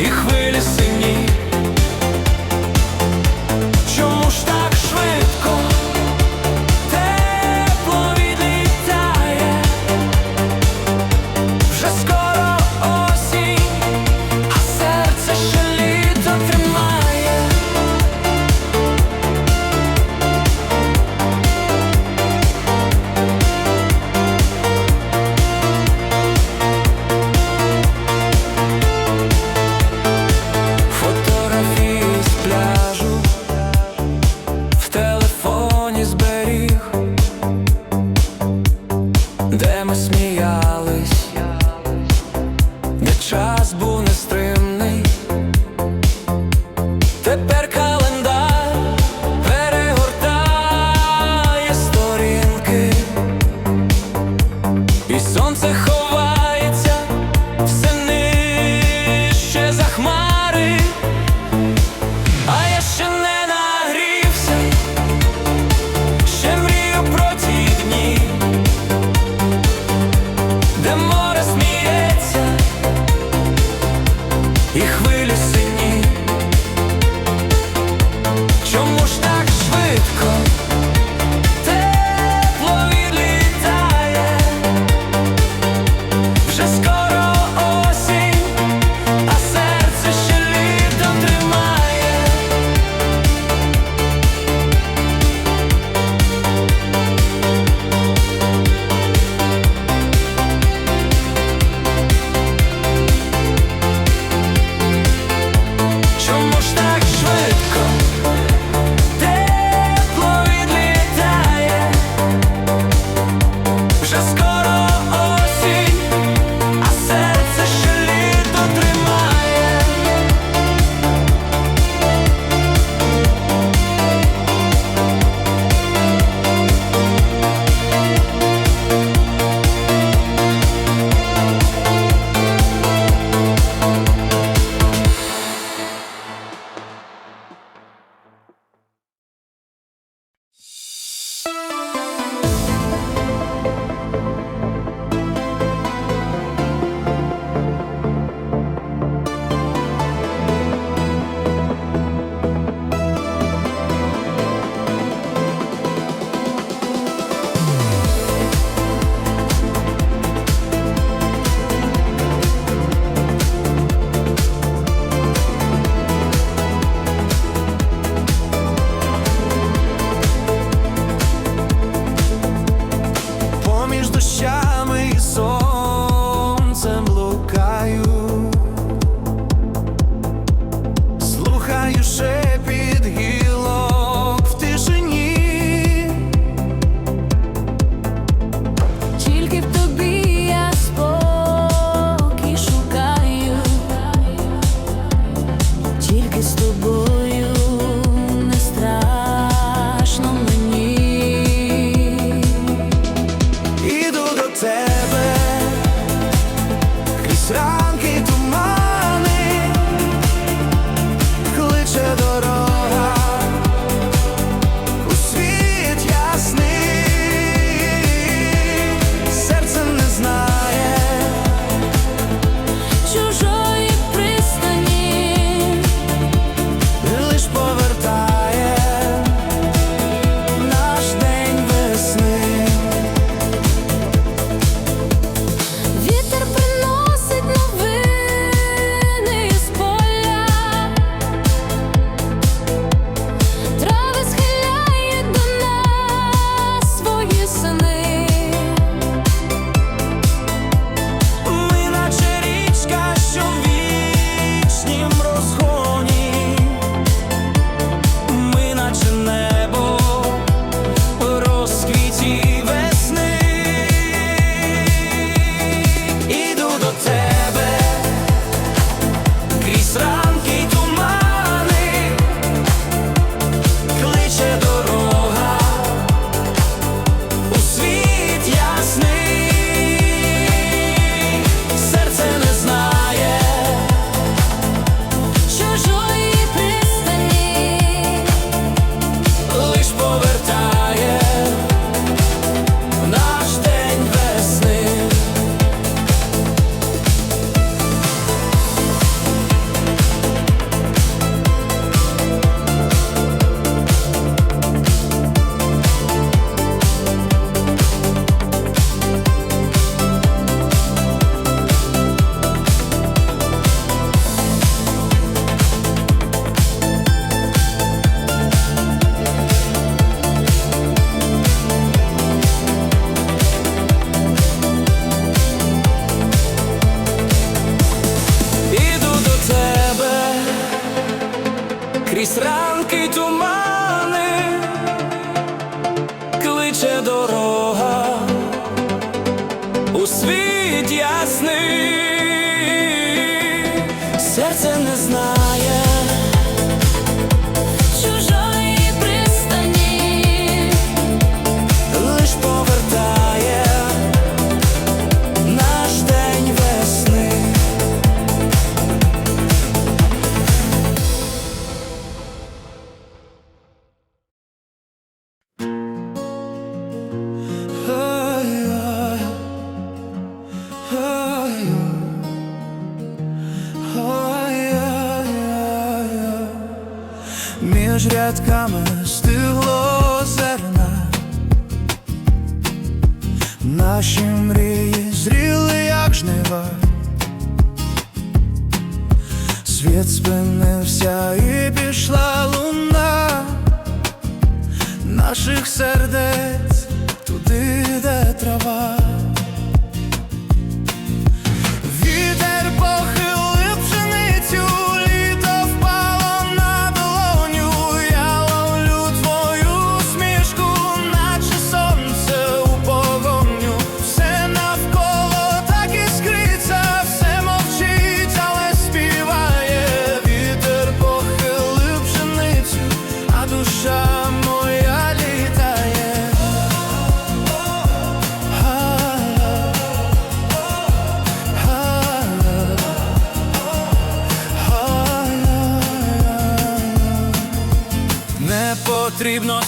і хвилі син. do boi. jasne. квітками стигло зерна, наші мрії зріли, як жнива, світ спинився і пішла луна. Наших сердець туди, де трава.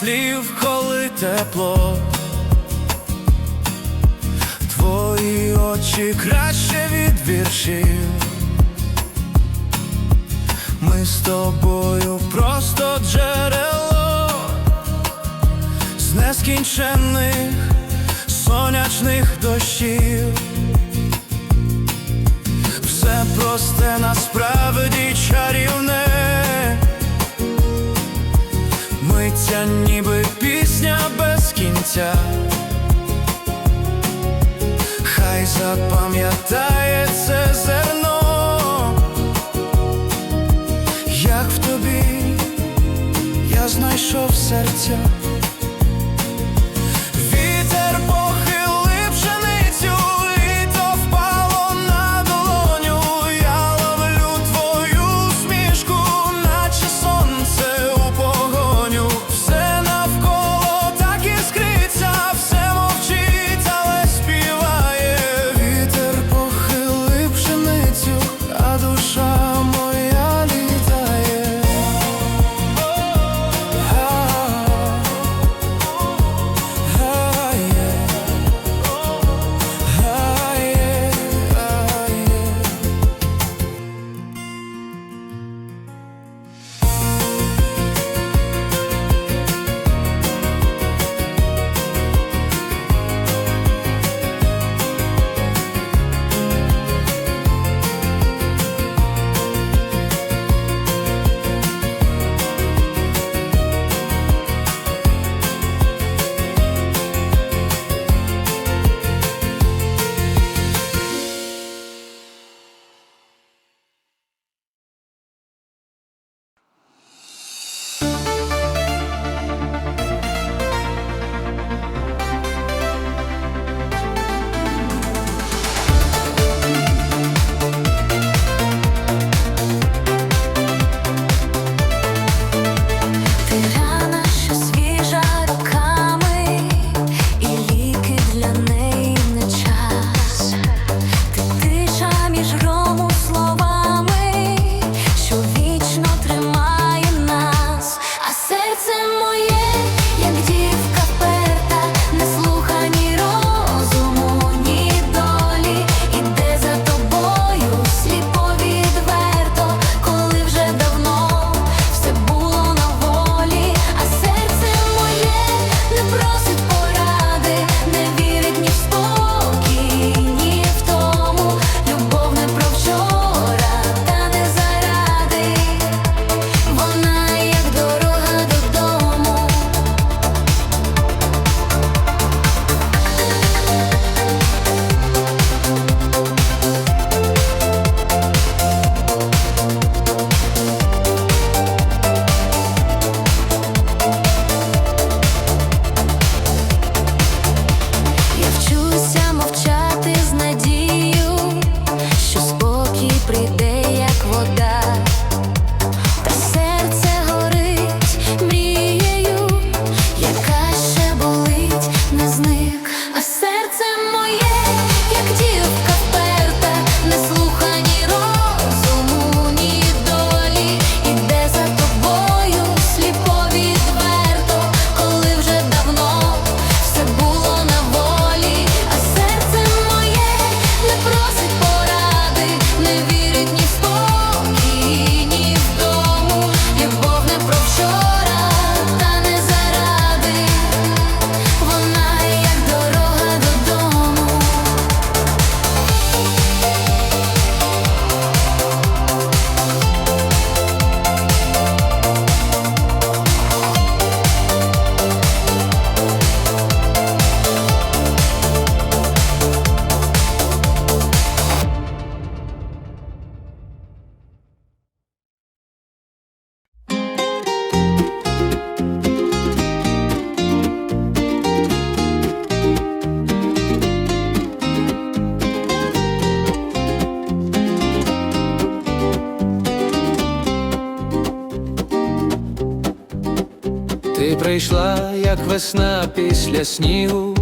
слів, коли тепло, твої очі краще від віршів. Ми з тобою просто джерело з нескінченних сонячних дощів. Все просте насправді чарівне. життя ніби пісня без кінця, хай запам'ятає це. прийшла, як весна після снігу,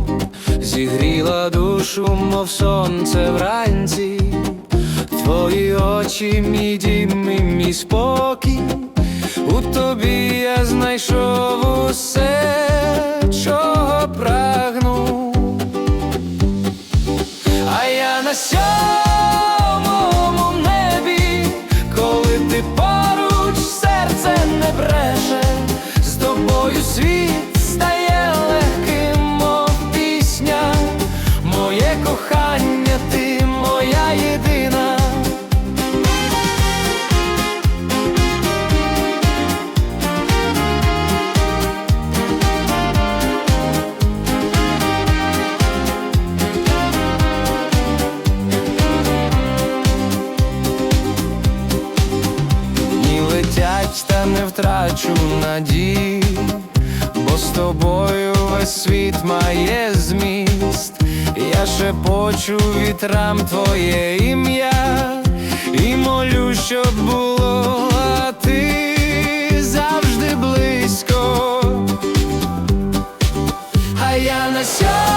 зігріла душу, мов сонце вранці, твої очі, мій дім і мій спокій, у тобі я знайшов усе, чого прагну. я шепочу вітрам твоє ім'я, і молю, щоб було, а ти завжди близько, а я на сьогодні